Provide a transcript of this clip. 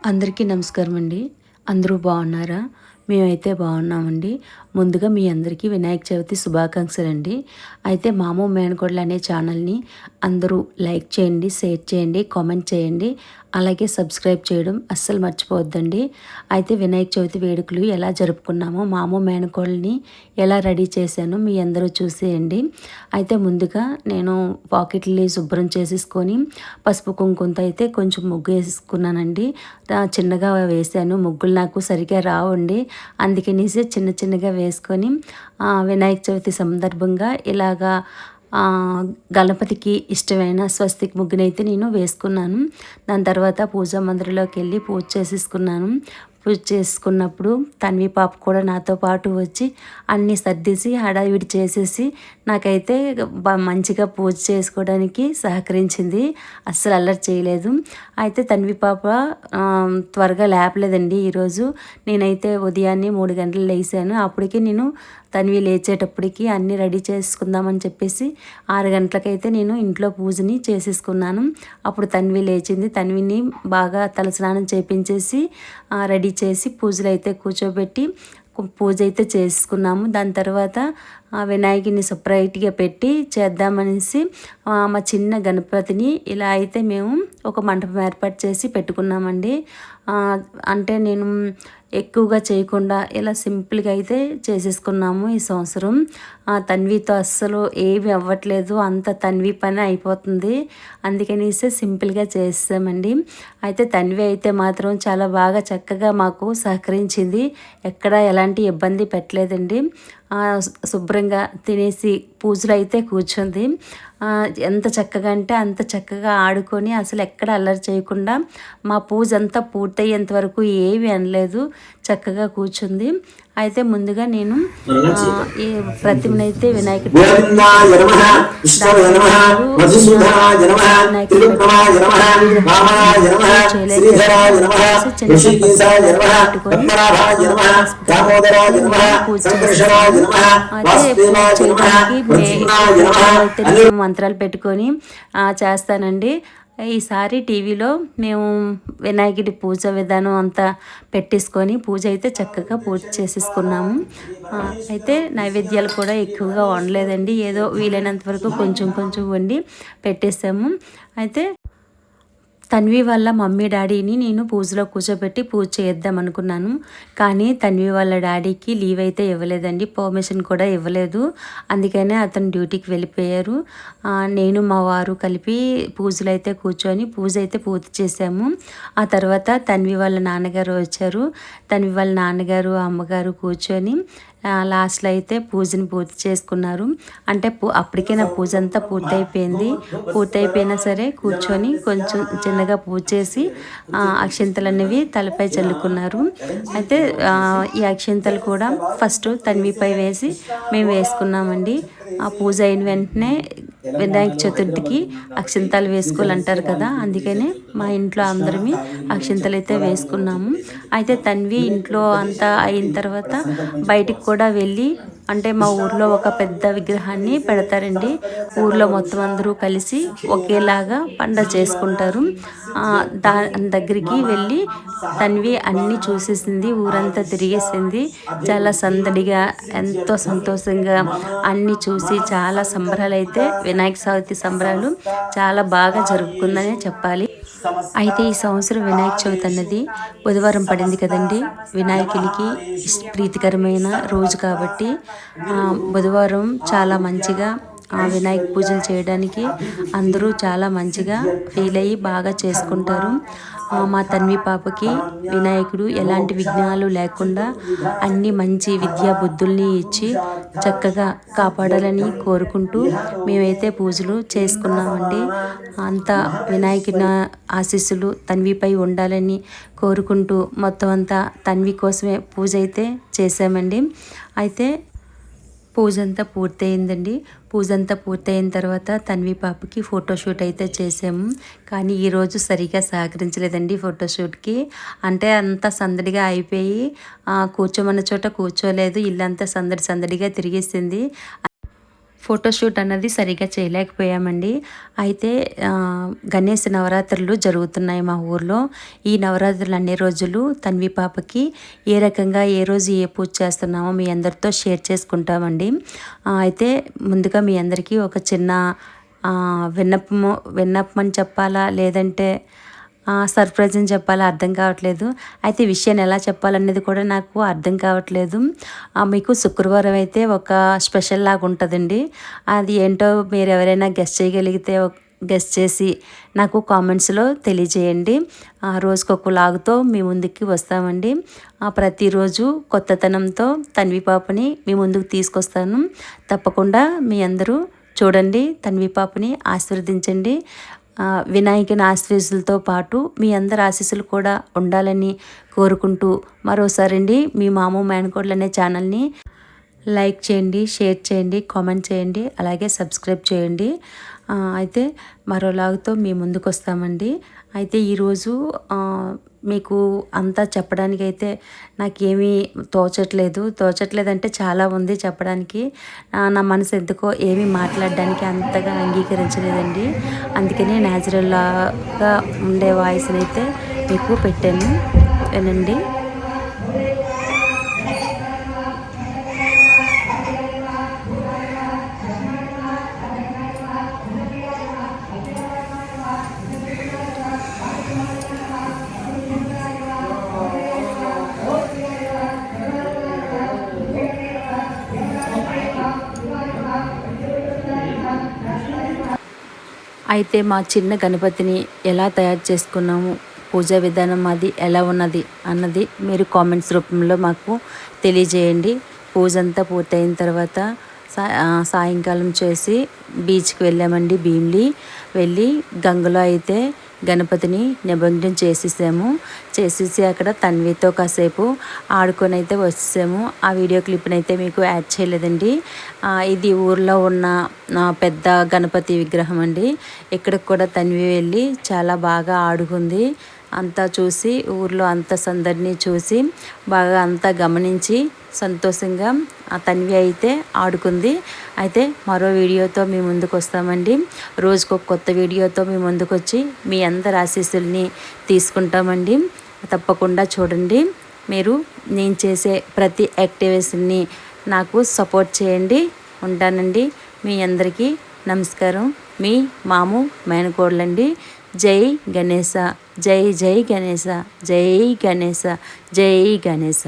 అందరికీ నమస్కారం అండి అందరూ బాగున్నారా? మేమైతే బాగున్నామండి. ముందుగా మీ అందరికీ వినాయక చవితి శుభాకాంక్షలు అండి అయితే మామూ మేనకోడలు అనే ఛానల్ని అందరూ లైక్ చేయండి షేర్ చేయండి కామెంట్ చేయండి అలాగే సబ్స్క్రైబ్ చేయడం అస్సలు మర్చిపోవద్దండి. అయితే వినాయక చవితి వేడుకలు ఎలా జరుపుకున్నామో మామూ మేనకోళ్ళని ఎలా రెడీ చేశానో మీ అందరూ చూసేయండి. అయితే ముందుగా నేను పాకెట్లని శుభ్రం చేసేసుకొని పసుపు కుంకుమతో అయితే కొంచెం ముగ్గు వేసుకున్నానండి. చిన్నగా వేసాను ముగ్గులు నాకు సరిగా రావండి. అందుకనేసి చిన్న చిన్నగా వేసుకొని వినాయక చవితి సందర్భంగా ఇలాగా గణపతికి ఇష్టమైన స్వస్తిక్ ముగ్గునైతే నేను వేసుకున్నాను. దాని తర్వాత పూజా మందిరంలోకి వెళ్ళి పూజ చేసేసుకున్నాను. పూజ చేసుకున్నప్పుడు తన్వి పాప కూడా నాతో పాటు వచ్చి అన్నీ సర్దేసి హడావిడి చేసేసి నాకైతే మంచిగా పూజ చేసుకోవడానికి సహకరించింది. అస్సలు అల్లరి చేయలేదు. అయితే తన్వి పాప త్వరగా లేపలేదండి ఈరోజు. నేనైతే ఉదయాన్నే మూడు గంటలు లేసాను అప్పటికి నేను తన్వి లేచేటప్పటికి అన్నీ రెడీ చేసుకుందామని చెప్పేసి ఆరు గంటలకైతే నేను ఇంట్లో పూజని చేసేసుకున్నాను. అప్పుడు తన్వి లేచింది. తన్విని బాగా తలస్నానం చేపించేసి రెడీ చేసి పూజలు అయితే కూర్చోబెట్టి పూజ అయితే చేసుకున్నాము. దాని తర్వాత ఆ వినాయకుని సపరేట్గా పెట్టి చేద్దామనేసి మా చిన్న గణపతిని ఇలా అయితే మేము ఒక మంటపం ఏర్పాటు చేసి పెట్టుకున్నామండి. అంటే నేను ఎక్కువగా చేయకుండా ఇలా సింపుల్గా అయితే చేసేసుకున్నాము ఈ సంవత్సరం. తన్వితో అస్సలు ఏమి అవ్వట్లేదు అంత తన్వి పని అయిపోతుంది. అందుకనిసే సింపుల్గా చేస్తామండి అయితే తన్వి అయితే మాత్రం చాలా బాగా చక్కగా మాకు సహకరించింది. ఎక్కడ ఎలాంటి ఇబ్బంది పెట్టలేదండి. శుభ్రంగా తినేసి పూజలు అయితే కూర్చుంది ఎంత చక్కగా అంటే అంత చక్కగా ఆడుకొని అసలు ఎక్కడ అల్లరి చేయకుండా మా పూజ అంతా పూర్తయ్యేంత వరకు ఏమి అనలేదు. చక్కగా కూర్చుంది. అయితే ముందుగా నేను ఈ ప్రతిమనైతే వినాయకుడి మంత్రాలు పెట్టుకొని చేస్తానండి. ఈసారి టీవీలో మేము వినాయకుడి పూజ విధానం అంతా పెట్టేసుకొని పూజ అయితే చక్కగా పూజ చేసేసుకున్నాము. అయితే నైవేద్యాలు కూడా ఎక్కువగా వండలేదండి. ఏదో వీలైనంత వరకు కొంచెం కొంచెం వండి పెట్టేసాము. అయితే తన్వి వాళ్ళ మమ్మీ డాడీని నేను పూజలో కూర్చోబెట్టి పూజ చేద్దాం అనుకున్నాను. కానీ తన్వి వాళ్ళ డాడీకి లీవ్ అయితే ఇవ్వలేదండి. పర్మిషన్ కూడా ఇవ్వలేదు. అందుకనే అతను డ్యూటీకి వెళ్ళిపోయారు. నేను మా వారు కలిపి పూజలు అయితే కూర్చొని పూజ అయితే పూర్తి చేసాము ఆ తర్వాత తన్వి వాళ్ళ నాన్నగారు వచ్చారు. తన్వి వాళ్ళ నాన్నగారు అమ్మగారు కూర్చొని లాస్ట్లో అయితే పూజని పూర్తి చేసుకున్నారు. అంటే పూ అప్పటికే నా పూజ అంతా పూర్తయిపోయింది. పూర్తయిపోయినా సరే కూర్చొని కొంచెం చిన్నగా పూజ చేసి అక్షింతలు అనేవి తలపై చల్లుకున్నారు. అయితే ఈ అక్షింతలు కూడా ఫస్ట్ తన్విపై వేసి మేము వేసుకున్నామండి. ఆ పూజ అయిన వెంటనే వినాయక చతుర్థికి అక్షింతలు వేసుకోవాలంటారు కదా అందుకనే మా ఇంట్లో అందరమీ అక్షింతలు అయితే వేసుకున్నాము. అయితే తన్వి ఇంట్లో అంతా అయిన తర్వాత బయటికి కూడా వెళ్ళి అంటే మా ఊర్లో ఒక పెద్ద విగ్రహాన్ని పెడతారండి. ఊర్లో మొత్తం అందరూ కలిసి ఒకేలాగా పండగ చేసుకుంటారు. దా దగ్గరికి వెళ్ళి తన్వి అన్నీ చూసేసింది ఊరంతా తిరిగేసింది. చాలా సందడిగా ఎంతో సంతోషంగా అన్నీ చూసి చాలా సంబరాలు అయితే వినాయక చవితి సంబరాలు చాలా బాగా జరుపుకుందనే చెప్పాలి. అయితే ఈ సంవత్సరం వినాయక చవితి అన్నది బుధవారం పడింది కదండి. వినాయకునికి ప్రీతికరమైన రోజు కాబట్టి బుధవారం చాలా మంచిగా ఆ వినాయక పూజలు చేయడానికి అందరూ చాలా మంచిగా ఫీల్ అయ్యి బాగా చేసుకుంటారు. మా తన్వి పాపకి వినాయకుడు ఎలాంటి విఘ్నాలు లేకుండా అన్ని మంచి విద్యా బుద్ధుల్ని ఇచ్చి చక్కగా కాపాడాలని కోరుకుంటూ మేమైతే పూజలు చేసుకున్నామండి. అంత వినాయకుని ఆశీస్సులు తన్విపై ఉండాలని కోరుకుంటూ మొత్తం అంతా తన్వి కోసమే పూజ అయితే చేసామండి అయితే పూజ అంతా పూర్తయిందండి. పూజ అంతా పూర్తయిన తర్వాత తన్వి పాపకి ఫోటోషూట్ అయితే చేసాము కానీ ఈరోజు సరిగా సహకరించలేదండి ఫోటోషూట్కి అంటే అంత సందడిగా అయిపోయి కూర్చోమన్న చోట కూర్చోలేదు. ఇల్లంతా సందడి సందడిగా తిరిగేసింది. ఫోటోషూట్ అన్నది సరిగా చేయలేకపోయామండి. అయితే గణేష్ నవరాత్రులు జరుగుతున్నాయి మా ఊర్లో. ఈ నవరాత్రులు అన్ని రోజులు తన్వి పాపకి ఏ రకంగా ఏ రోజు ఏ పూజ చేస్తున్నామో మీ అందరితో షేర్ చేసుకుంటామండి. అయితే ముందుగా మీ అందరికీ ఒక చిన్న విన్నపము విన్నపమని చెప్పాలా? లేదంటే సర్ప్రైజ్ అని చెప్పాలో? అర్థం కావట్లేదు. అయితే విషయాన్ని ఎలా చెప్పాలనేది కూడా నాకు అర్థం కావట్లేదు. మీకు శుక్రవారం అయితే ఒక స్పెషల్ లాగా ఉంటుందండి. అది ఏంటో మీరు ఎవరైనా గెస్ట్ చేయగలిగితే గెస్ట్ చేసి నాకు కామెంట్స్లో తెలియజేయండి. ఆ, రోజుకొక లాగుతో మీ ముందుకి వస్తామండి. ప్రతిరోజు కొత్తతనంతో తన్వి పాపని మీ ముందుకు తీసుకొస్తాను. తప్పకుండా మీ అందరూ చూడండి తన్వి పాపని ఆశీర్వదించండి. వినాయకుని ఆశీస్సులతో పాటు మీ అందరి ఆశీస్సులు కూడా ఉండాలని కోరుకుంటూ మరోసారి అండి మీ మాము మేనకోడ్లు అనే ఛానల్ని లైక్ చేయండి షేర్ చేయండి కామెంట్ చేయండి అలాగే సబ్స్క్రైబ్ చేయండి. అయితే మరోలాగుతో మీ ముందుకు వస్తామండి అయితే ఈరోజు మీకు అంతా చెప్పడానికి అయితే నాకేమీ తోచట్లేదు. తోచట్లేదంటే చాలా ఉంది చెప్పడానికి. నా మనసు ఎందుకో ఏమీ మాట్లాడడానికి అంతగా అంగీకరించలేదండి. అందుకని న్యాచురల్గా ఉండే వాయిస్ని అయితే మీకు పెట్టాను. వినండి. అయితే మా చిన్న గణపతిని ఎలా తయారు చేసుకున్నాము పూజా విధానం అది ఎలా ఉన్నది అన్నది మీరు కామెంట్స్ రూపంలో మాకు తెలియజేయండి. పూజ అంతా పూర్తయిన తర్వాత సాయంకాలం చేసి బీచ్కి వెళ్ళామండి భీమ్లీ. వెళ్ళి గంగలో అయితే గణపతిని నిమగ్నం చేసేసాము. చేసేసి అక్కడ తన్వితో కాసేపు ఆడుకొని అయితే వచ్చేసాము. ఆ వీడియో క్లిప్ని అయితే మీకు యాడ్ చేయలేదండి. ఇది ఊర్లో ఉన్న పెద్ద గణపతి విగ్రహం అండి. ఇక్కడికి కూడా తన్వి వెళ్ళి చాలా బాగా ఆడుకుంది. అంతా చూసి ఊర్లో అంత సందడిని చూసి బాగా అంతా గమనించి సంతోషంగా ఆ తన్వి అయితే ఆడుకుంది. అయితే మరో వీడియోతో మీ ముందుకు వస్తామండి. రోజుకు ఒక కొత్త వీడియోతో మీ ముందుకు వచ్చి మీ అందరి ఆశీస్సుల్ని తీసుకుంటామండి. తప్పకుండా చూడండి. మీరు నేను చేసే ప్రతి యాక్టివేషన్ని నాకు సపోర్ట్ చేయండి. ఉంటానండి. మీ అందరికీ నమస్కారం. మీ మాము మేనకోళ్ళండి జై గణేశ జై జై గణేశ జై గణేశ జై గణేశ.